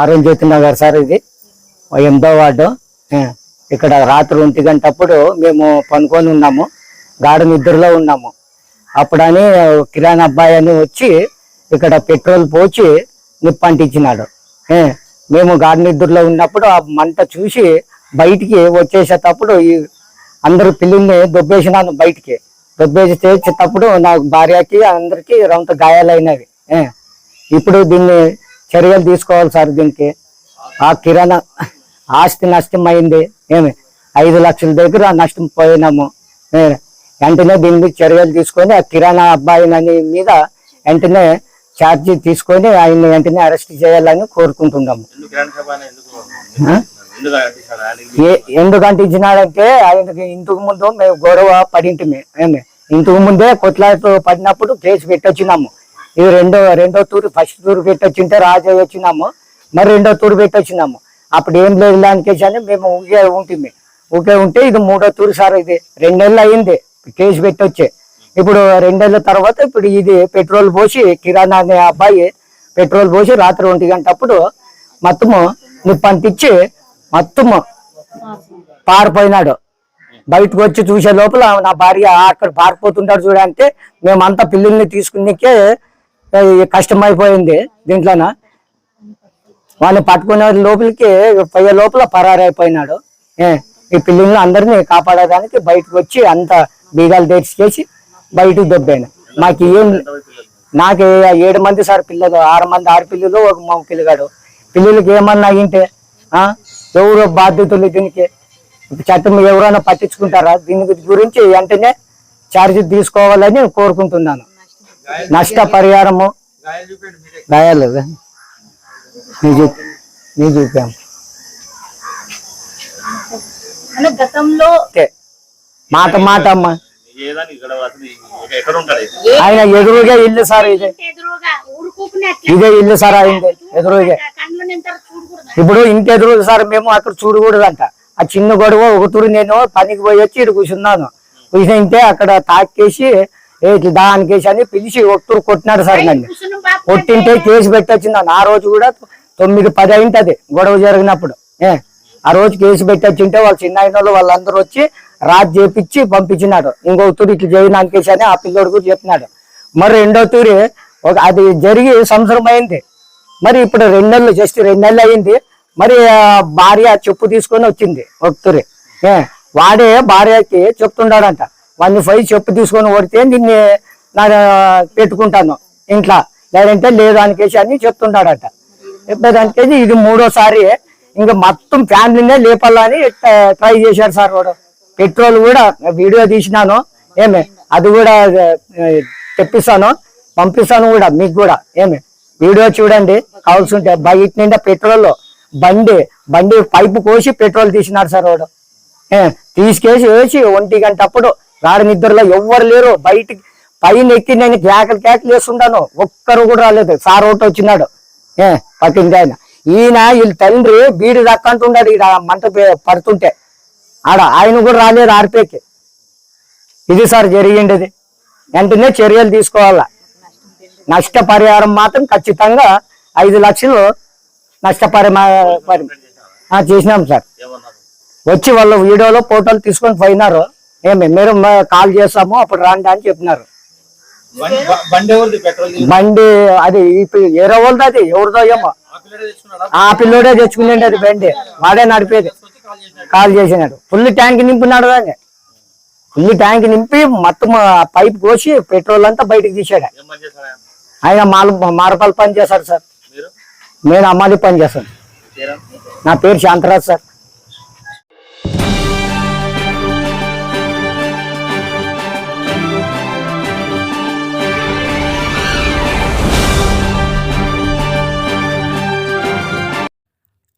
Orange జ్యోతి Nagar sir ఇది. ఎనిమిదో ward. ఇక్కడ రాత్రి ఒంటి గంటప్పుడు మేము పనుకొని ఉన్నాము. గాఢ నిద్రలో ఉన్నాము. అప్పుడని కిరాణా అబ్బాయి అని వచ్చి ఇక్కడ పెట్రోల్ పోచి నిప్పంటించినాడు. మేము గాఢ నిద్రలో ఉన్నప్పుడు ఆ మంట చూసి బయటికి వచ్చేసేటప్పుడు ఈ అందరు పిల్లల్ని దొబ్బేసినాను బయటికి. దొబ్బేసి తెచ్చేటప్పుడు నా భార్యకి అందరికి రొంత గాయాలైనవి. ఇప్పుడు దీన్ని చర్యలు తీసుకోవాలి సార్ దీనికి. ఆ కిరాణా ఆస్తి నష్టం అయింది ఏమి? ఐదు లక్షల దగ్గర నష్టం పోయినాము. వెంటనే దీని మీద చర్యలు తీసుకొని ఆ కిరాణా అబ్బాయి మీద వెంటనే ఛార్జీ తీసుకొని ఆయన వెంటనే అరెస్ట్ చేయాలని కోరుకుంటున్నాము. ఎందుకు ఎందుకంటే ఇచ్చినాడంటే ఆయనకి ఇంతకు ముందు మేము గొడవ పడింటిమి. ఏమి? ఇంతకు ముందే కొట్లాట పడినప్పుడు కేసు పెట్టొచ్చినాము. ఇది రెండో రెండో తూరు ఫస్ట్ తూరు పెట్టొచ్చింటే రాజు వచ్చినాము. మరి రెండో తూరు పెట్టొచ్చినాము. అప్పుడు ఏం లేదు దానికేసి అని మేము ఊకే ఉంటుంది ఊకే ఉంటే ఇది మూడో తూరు సార్ ఇది. రెండు నెలలు అయింది కేసు పెట్టొచ్చే. ఇప్పుడు రెండేళ్ళ తర్వాత ఇప్పుడు ఇది పెట్రోల్ పోసి కిరాణా అనే అబ్బాయి పెట్రోల్ పోసి రాత్రి ఒంటి గంటప్పుడు మొత్తము నిప్పంటిచ్చి మొత్తము పారిపోయినాడు. బయటకు వచ్చి చూసే లోపల నా భార్య అక్కడ పారిపోతుంటాడు చూడంటే మేమంతా పిల్లల్ని తీసుకునేకే కష్టమైపోయింది దీంట్లోన. వాడిని పట్టుకునే లోపలికి పోయే లోపల పరారైపోయినాడు. ఈ పిల్లల్ని అందరినీ కాపాడడానికి బయటకు వచ్చి అంత బీగాలు తెచ్చి బయటకు దొబ్బాను. మాకు ఏం నాకు ఏడు మంది సార్ పిల్లలు ఆరు మంది ఆరు పిల్లలు ఒక మా పిల్లగాడు. పిల్లలకి ఏమన్నా అయింటే ఎవరు బాధ్యతలు దీనికి? చట్టం ఎవరైనా పట్టించుకుంటారా? దీని గురించి వెంటనే ఛార్జీ తీసుకోవాలని కోరుకుంటున్నాను. నష్ట పరిహారము గాయాలు నీ చూపి నీ గతంలో. మాట మాట అమ్మ? ఆయన ఎదురుగా ఇల్లు సార్ ఇది. ఇదే ఇల్లు సార్ అయింది ఎదురుగా. ఇప్పుడు ఇంటి ఎదురు సార్ మేము అక్కడ చూడకూడదంట. ఆ చిన్న గొడవ ఒక తూరు నేను పనికి పోయి వచ్చి ఇక్కడ కూర్చున్నాను. కూర్చుంటే అక్కడ తాకేసి ఇట్లా దానికేసి అని పిలిచి ఒక తూరు కొట్టినాడు సార్ నన్ను. కొట్టింటే కేసు పెట్టొచ్చింది ఆ రోజు కూడా తొమ్మిది పది అయింటది గొడవ జరిగినప్పుడు. ఏ ఆ రోజు కేసు పెట్టొచ్చింటే వాళ్ళ చిన్న అయిన వాళ్ళు వాళ్ళందరూ వచ్చి రాజు చేపించి పంపించినాడు ఇంకో తూరి ఇట్లా చేయడానికి అని ఆ పిల్లోడు కూడా చెప్పినాడు. మరి రెండో తూరి ఒక అది జరిగి సంవత్సరం అయింది. మరి ఇప్పుడు రెండు నెలలు జస్ట్ రెండు నెలలు అయింది. మరి భార్య చెప్పు తీసుకొని వచ్చింది ఒక తూరి. ఏ వాడే భార్యకి చెప్తుండాడంట. వన్ ఫైవ్ చెప్పు తీసుకొని కొడితే నిన్ను నా పెట్టుకుంటాను. ఇంట్లో లేదంటే లేదు అనికేసి అని చెప్తుండాడట చెప్పేదానికేసి ఇది మూడోసారి. ఇంకా మొత్తం ఫ్యామిలీనే లేపాలని ట్రై చేశాడు సార్ వాడు. పెట్రోల్ కూడా వీడియో తీసినాను. ఏమి? అది కూడా తెప్పిస్తాను. పంపిస్తాను కూడా మీకు కూడా. ఏమి? వీడియో చూడండి. కావాల్సి ఉంటే బయట నిండా పెట్రోల్. బండి బండి పైపు కోసి పెట్రోల్ తీసినారు సార్ వాడు. ఏ, తీసుకేసి వేసి ఒంటి గంట అప్పుడు రాడ నిద్రలో ఎవ్వరు లేరు. బయటికి పైన ఎక్కి నేను కేకలు కేకలు వేస్తుంటాను. ఒక్కరు కూడా రాలేదు. సార్ ఒకటి వచ్చినాడు. ఏ పట్టింది ఆయన. ఈయన వీళ్ళ తండ్రి బీడి దక్కంటున్నాడు ఈడ మంట పడుతుంటే. ఆడ ఆయన కూడా రాలేదు ఆర్పేకి. ఇది సార్ జరిగిండేది. వెంటనే చర్యలు తీసుకోవాలా. నష్టపరిహారం మాత్రం ఖచ్చితంగా ఐదు లక్షలు నష్టపరిహారం చేసినాం సార్. వచ్చి వాళ్ళు వీడియోలో ఫోటోలు తీసుకొని పోయినారు. ఏమి మీరు కాల్ చేస్తాము అప్పుడు రాండి అని చెప్పినారు. బండి అది ఏరో వాళ్ళది అది ఎవరిదో ఏమో. ఆ పిల్లడే తెచ్చుకునేది అది బండి వాడే నడిపేది. కాల్ చేసినాడు. ఫుల్ ట్యాంక్ నింపినాడు దాన్ని. ఫుల్ ట్యాంక్ నింపి మొత్తం పైప్ కోసి పెట్రోల్ అంతా బయటకు తీసాడు ఆయన? మాల మారపాలు పని చేశారు సార్. నేను అమ్మాలి పని తీరా? నా పేరు Shantaraj sir.